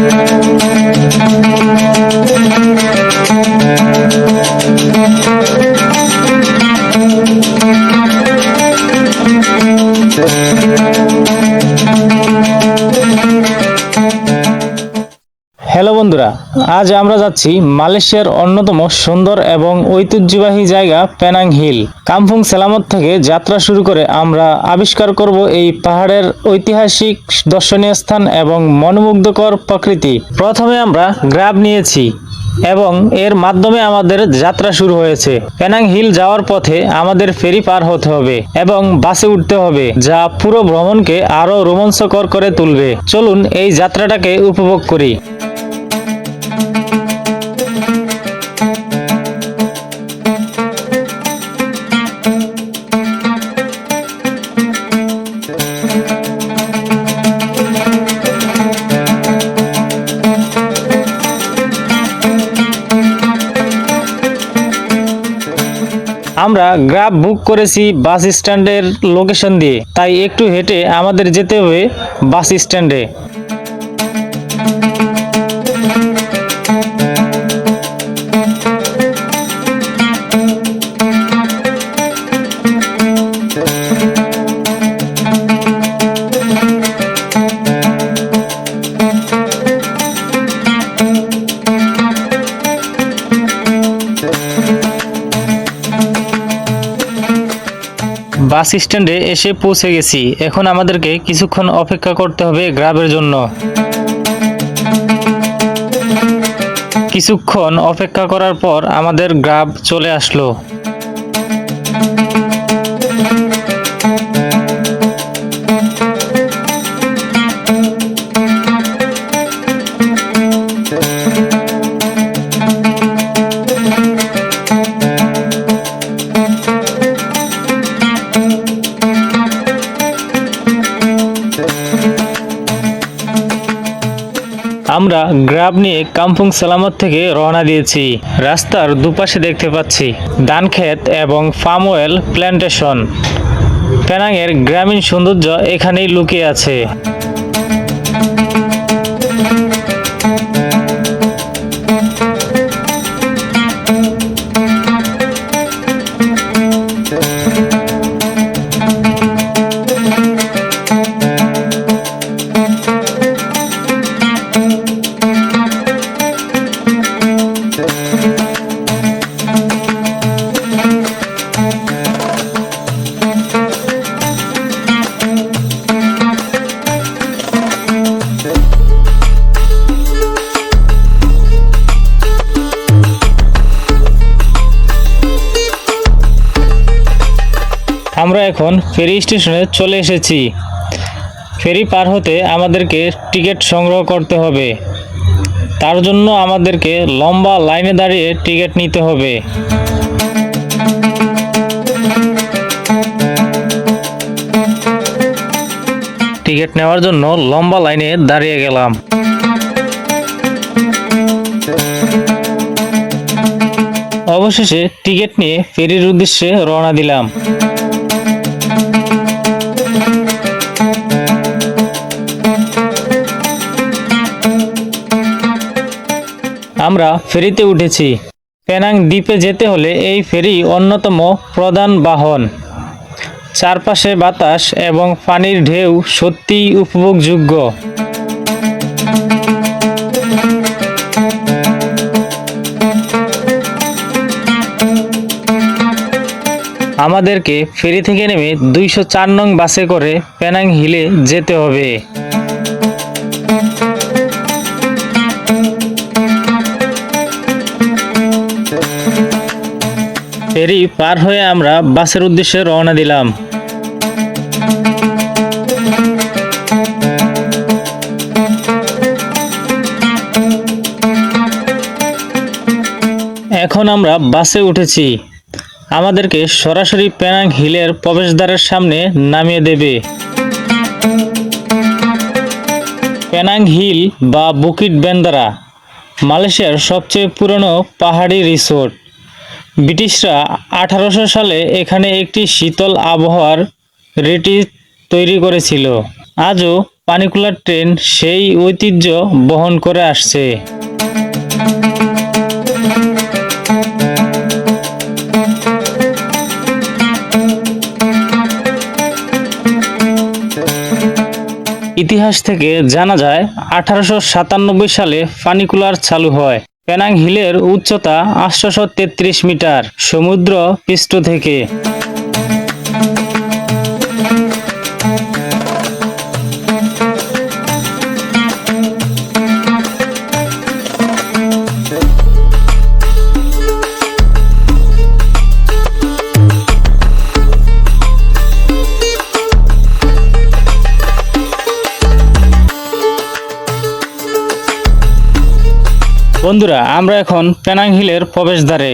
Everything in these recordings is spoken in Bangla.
Música আজ আমরা যাচ্ছি মালয়েশিয়ার অন্যতম সুন্দর এবং ঐতিহ্যবাহী জায়গা পেনাং হিল। কামফুং সেলামত থেকে যাত্রা শুরু করে আমরা আবিষ্কার করব এই পাহাড়ের ঐতিহাসিক দর্শনীয় স্থান এবং মনোমুগ্ধকর প্রকৃতি। প্রথমে আমরা গ্রাব নিয়েছি এবং এর মাধ্যমে আমাদের যাত্রা শুরু হয়েছে। পেনাং হিল যাওয়ার পথে আমাদের ফেরি পার হতে হবে এবং বাসে উঠতে হবে, যা পুরো ভ্রমণকে আরও রোমাঞ্চকর করে তুলবে। চলুন এই যাত্রাটাকে উপভোগ করি। আমরা গ্রাব বুক করেছি বাস স্ট্যান্ডের লোকেশন দিয়ে। তাই একটু হেঁটে আমাদের যেতে হবে বাস স্ট্যান্ডে। বাস স্ট্যান্ডে এসে পৌঁছে গেছি। এখন আমাদেরকে কিছুক্ষণ অপেক্ষা করতে হবে গ্রাবের জন্য। কিছুক্ষণ অপেক্ষা করার পর আমাদের গ্রাব চলে আসলো। আমরা গ্রাব নিয়ে কামপুং সালামত থেকে রওনা দিয়েছি। রাস্তার দুপাশে দেখতে পাচ্ছি ধানক্ষেত এবং ফার্ম প্ল্যান্টেশন প্যানাংয়ের গ্রামীণ সৌন্দর্য এখানেই লুকিয়ে আছে। আমরা এখন ফেরি স্টেশনে চলে এসেছি। ফেরি পার হতে আমাদেরকে টিকিট সংগ্রহ করতে হবে। তার জন্য আমাদেরকে লম্বা লাইনে দাঁড়িয়ে টিকিট নিতে হবে। টিকিট নেওয়ার জন্য লম্বা লাইনে দাঁড়িয়ে গেলাম। অবশেষে টিকিট নিয়ে ফেরির উদ্দেশ্যে রওনা দিলাম। আমরা ফেরিতে উঠেছি। পেনাং দ্বীপে যেতে হলে এই ফেরি অন্যতম প্রধান বাহন। চারপাশে বাতাস এবং পানির ঢেউ সত্যিই উপভোগযোগ্য। আমাদেরকে ফেরি থেকে নেমে দুইশো চার নং বাসে করে পেনাং হিলে যেতে হবে। ফেরি পার হয়ে আমরা বাসের উদ্দেশ্যে রওনা দিলাম। এখন আমরা বাসে উঠেছি। আমাদেরকে সরাসরি প্যানাং হিলের প্রবেশদ্বারের সামনে নামিয়ে দেবে। পেনাং হিল বা বুকিট বেন্দারা মালয়েশিয়ার সবচেয়ে পুরনো পাহাড়ি রিসোর্ট। ব্রিটিশরা আঠারোশো সালে এখানে একটি শীতল আবহাওয়ার রেটি তৈরি করেছিল। আজও পানিকুলার ট্রেন সেই ঐতিহ্য বহন করে আসছে। ইতিহাস থেকে জানা যায়, আঠারোশো সাতানব্বই সালে ফানিকুলার চালু হয়। পেনাং হিলের উচ্চতা আটশোশো মিটার সমুদ্র পৃষ্ঠ থেকে। বন্ধুরা, আমরা এখন পেনাং হিলের প্রবেশদ্বারে।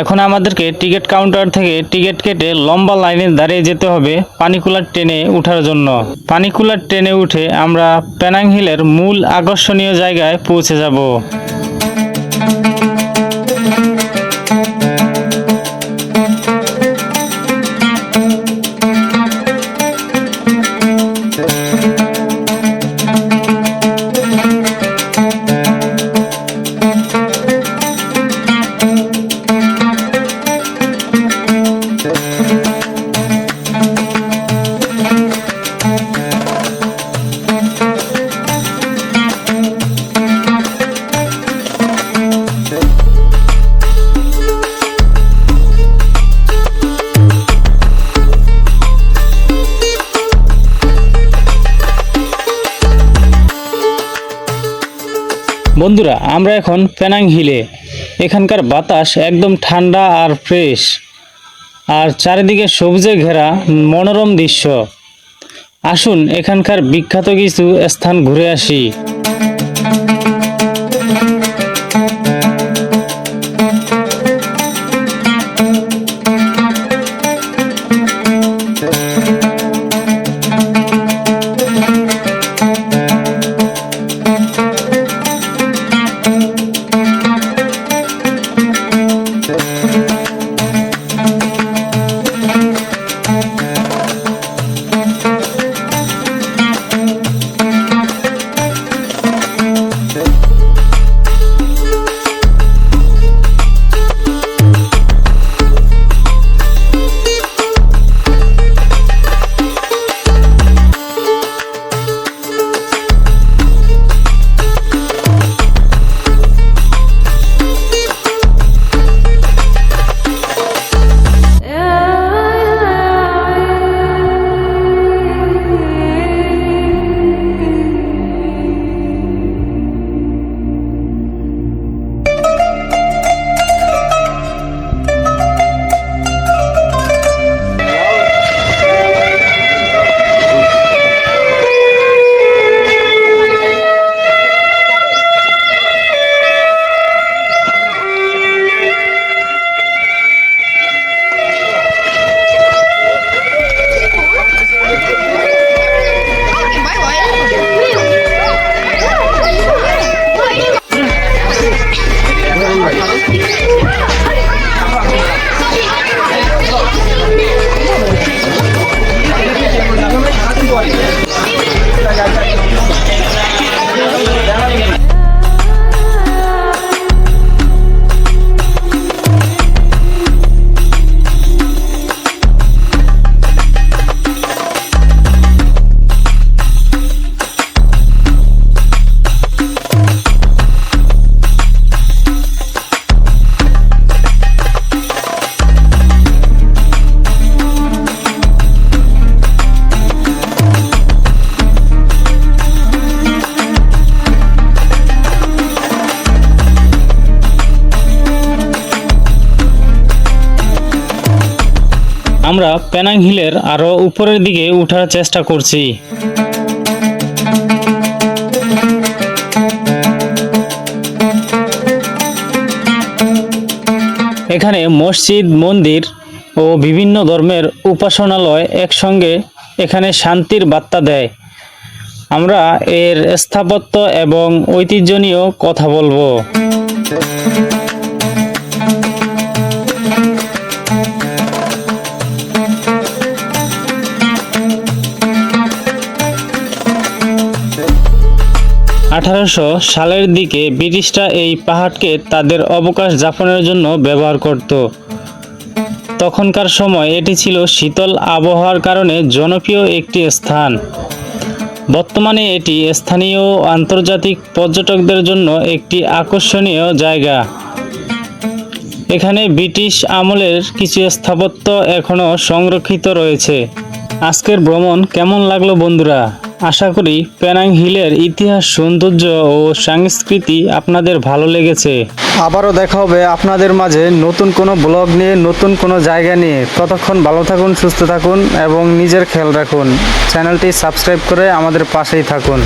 এখন আমাদেরকে টিকিট কাউন্টার থেকে টিকিট কেটে লম্বা লাইনে দাঁড়িয়ে যেতে হবে পানিকুলার ট্রেনে ওঠার জন্য। পানিকুলার ট্রেনে উঠে আমরা পেনাং হিলের মূল আকর্ষণীয় জায়গায় পৌঁছে যাব। বন্ধুরা, আমরা এখন পেনাং হিলে। এখানকার বাতাস একদম ঠান্ডা আর ফ্রেশ। আর চারিদিকে সবুজে ঘেরা মনোরম দৃশ্য। আসুন, এখানকার বিখ্যাত কিছু স্থান ঘুরে আসি। আমরা প্যানাং হিলের আরও উপরের দিকে উঠার চেষ্টা করছি। এখানে মসজিদ, মন্দির ও বিভিন্ন ধর্মের উপাসনালয় একসঙ্গে এখানে শান্তির বার্তা দেয়। আমরা এর স্থাপত্য এবং ঐতিহ্য নিয়েও কথা বলব। আঠারোশো সালের দিকে ব্রিটিশরা এই পাহাড়কে তাদের অবকাশ যাপনের জন্য ব্যবহার করত। তখনকার সময় এটি ছিল শীতল আবহাওয়ার কারণে জনপ্রিয় একটি স্থান। বর্তমানে এটি স্থানীয় আন্তর্জাতিক পর্যটকদের জন্য একটি আকর্ষণীয় জায়গা। এখানে ব্রিটিশ আমলের কিছু স্থাপত্য এখনও সংরক্ষিত রয়েছে। আজকের ভ্রমণ কেমন লাগল বন্ধুরা? আশা করি প্যানাং হিলের ইতিহাস, সৌন্দর্য ও সংস্কৃতি আপনাদের ভালো লেগেছে। আবারও দেখা হবে আপনাদের মাঝে নতুন কোনো ব্লগ নিয়ে, নতুন কোনো জায়গা নিয়ে। ততক্ষণ ভালো থাকুন, সুস্থ থাকুন এবং নিজের খেয়াল রাখুন। চ্যানেলটি সাবস্ক্রাইব করে আমাদের পাশেই থাকুন।